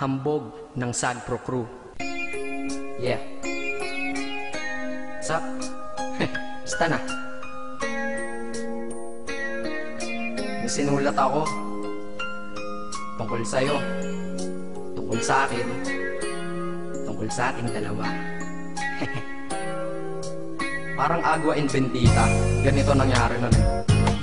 Hambog ng Sagpro Crew. Yeah. What's up? Basta na. Sinulat ako. Tungkol sa'yo. Tungkol sa akin. Tungkol sa ating dalawa. Parang agwa and bendita. Ganito nangyari nun.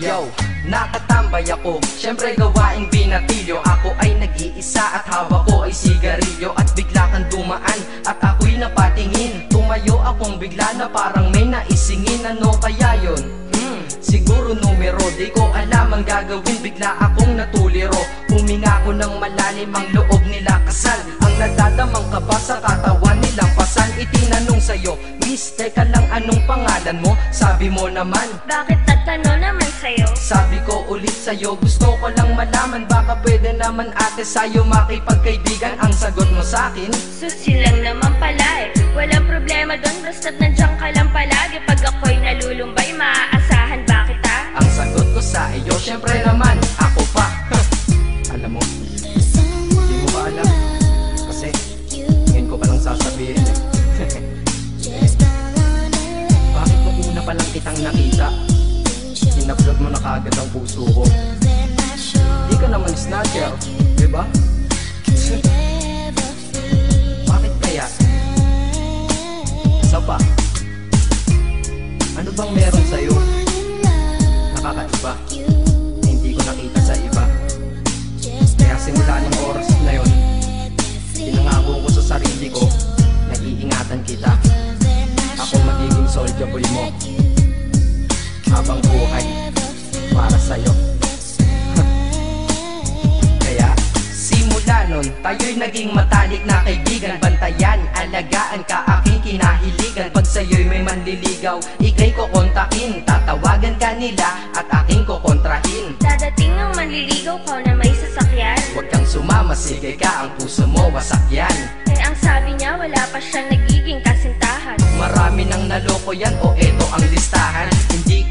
Yo, nakatambay ako. Siyempre gawaing binatilyo. Ako ay nag-iisa at hawak ko ay sigarilyo. At bigla kang dumaan at ako'y napatingin. Tumayo akong bigla na parang may naisingin. Ano kaya yun? Hmm, siguro numero. Di ko alam ang gagawin. Bigla akong natuliro. Huminga ko ng malalim ang loob nila. Kasal Ang nadadamang kaba sa katawan nilang pasan. Itinanong sa'yo Miss, teka lang anong pangalan mo? Sabi mo naman Bakit tatanong naman sa'yo? sabi ko ulit sa'yo Gusto ko lang malaman Baka pwede naman ate sa'yo Makipagkaibigan. Ang sagot mo sa'kin? Susi lang naman pala eh. Walang problema doon Basta't nandiyan ka lang palagi. Pag ako'y nalulumbay Maaasahan ba kita? Ang sagot ko sa iyo Syempre naman Ako pa. Alam mo Hindi mo ba alam? Kasi Ngayon ko palang sasabihin eh. Bakit mo una pa lang kitang nakita Sinablog mo na kagad ang puso ko Di ka naman snatcher Diba? Tayo'y naging matalik na kaibigan. Bantayan, alagaan ka aking kinahiligan. Pag sa'yo'y may manliligaw Ika'y kukontakin Tatawagan ka nila at aking kukontrahin Dadating ang manliligaw ko na may sasakyan. Huwag kang sumama, sige ka, ang puso mo wasak yan Eh ang sabi niya wala pa siyang nagiging kasintahan. Marami nang naloko yan o eto ang listahan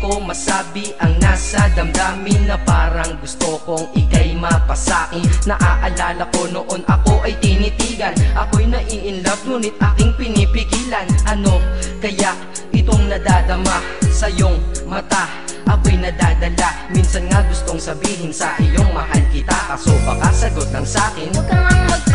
ko masabi ang nasa damdamin Na parang gusto kong ikay mapasakin Naaalala ko noon ako ay tinitigan. Ako'y nai-inlove ngunit aking pinipigilan. Ano kaya itong nadadama sa iyong mata? Ako'y nadadala. Minsan nga gustong sabihin sa iyong mahal kita. Kaso baka sagot lang sa'kin Huwag kang ang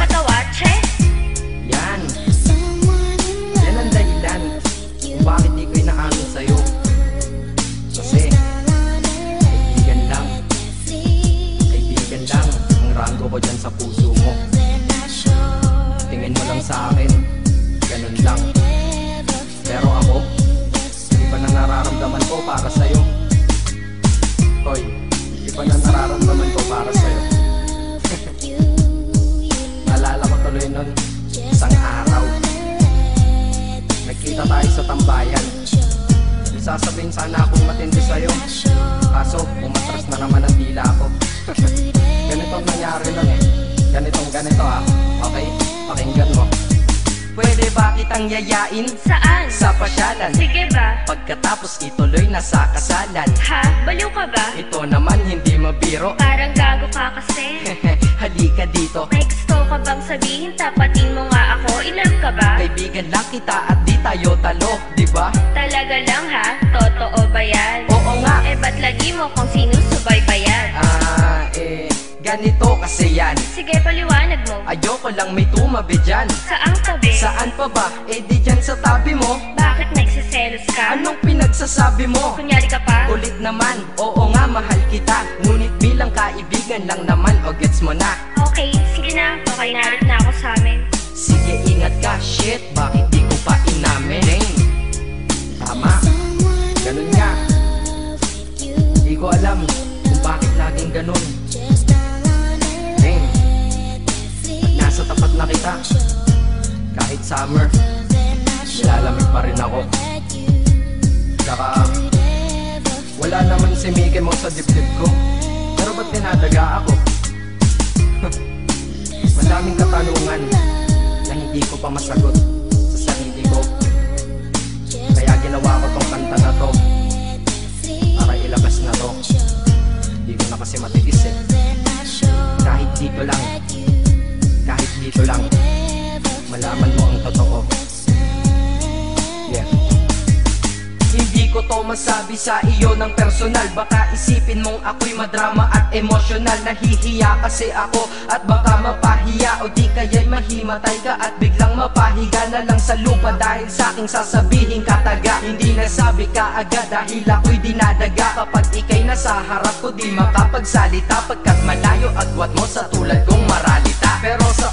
sana akong matindi sa'yo Kaso umatras na naman ang dila ko Ganito ang nangyari nun eh Ganitong ganito ah Okay, pakinggan mo Pwede ba kitang yayain Saan? sa pasyalan? Sige ba? Pagkatapos ituloy na sa kasalan Ha? Baliw ka ba? Ito naman hindi mabiro Parang gago ka kasi Halika dito May gusto ka bang sabihin? Tapatin mo nga ako Ilove ka ba? Kaibigan lang kita at di tayo talo, di ba? Talaga lang ha? Ganito kasi yan Sige paliwanag mo Ayoko lang may tumabi dyan Saang tabi? Saan pa ba? Eh di dyan sa tabi mo Bakit nagsiselos ka? Anong pinagsasabi mo? Kunyari ka pa? Ulit naman, oo nga mahal kita Ngunit bilang kaibigan lang naman o gets mo na Okay, sige na Okay, narit na ako sa amin Sige ingat ka, shit, bakit di ko pa inamin? Dang. Tama, ganun nga Di ko alam kung bakit laging ganun Nasa tapat na kita. Kahit summer Nilalamig pa rin ako. Saka Wala naman si Mickey mo sa dibdib ko. Pero ba't dinadaga ako? Madaming katanungan Na hindi ko pa masagot Sa sarili ko. Kaya ginawa ko tong kanta na to Para ilabas na to. Hindi ko na kasi matiis masabi sa iyo ng personal. Baka isipin mong ako'y madrama at emosyonal. Nahihiya kasi ako at baka mapahiya. O di kaya'y mahimatay ka at biglang mapahiga na lang sa lupa. Dahil sa aking sasabihin kataga Hindi nasabi ka agad. Dahil ako'y dinadaga. Kapag ikay nasa harap ko di makapagsalita. Pagkat malayo agwat mo sa tulad kong maralita. Pero sa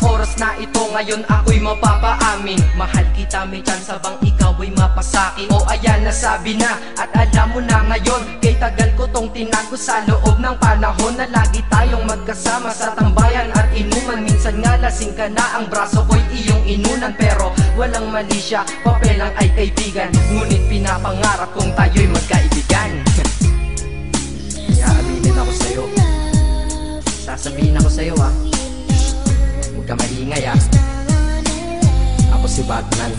ngayon ako'y mapapaamin. Mahal kita may chance bang ikaw ay mapasaki O ayan nasabi na at alam mo na ngayon Kay tagal ko tong tinago sa loob ng panahon Na lagi tayong magkasama sa tambayan at inuman. Minsan nga lasing ka na ang braso ko'y iyong inunan Pero walang mali siya, papelang ay kaibigan. Ngunit pinapangarap kong tayo'y magkaibigan. Kaya aminin ako sa'yo. Sasabihin ako sa'yo ah. Huwag ka maingay ah si Batman.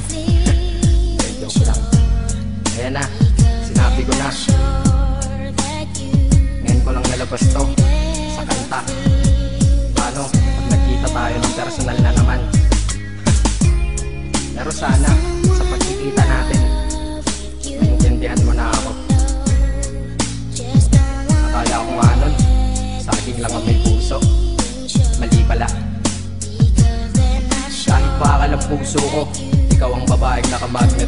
Joke lang. Ayan na, sinabi ko na. Ngayon ko lang nalabas to Kahit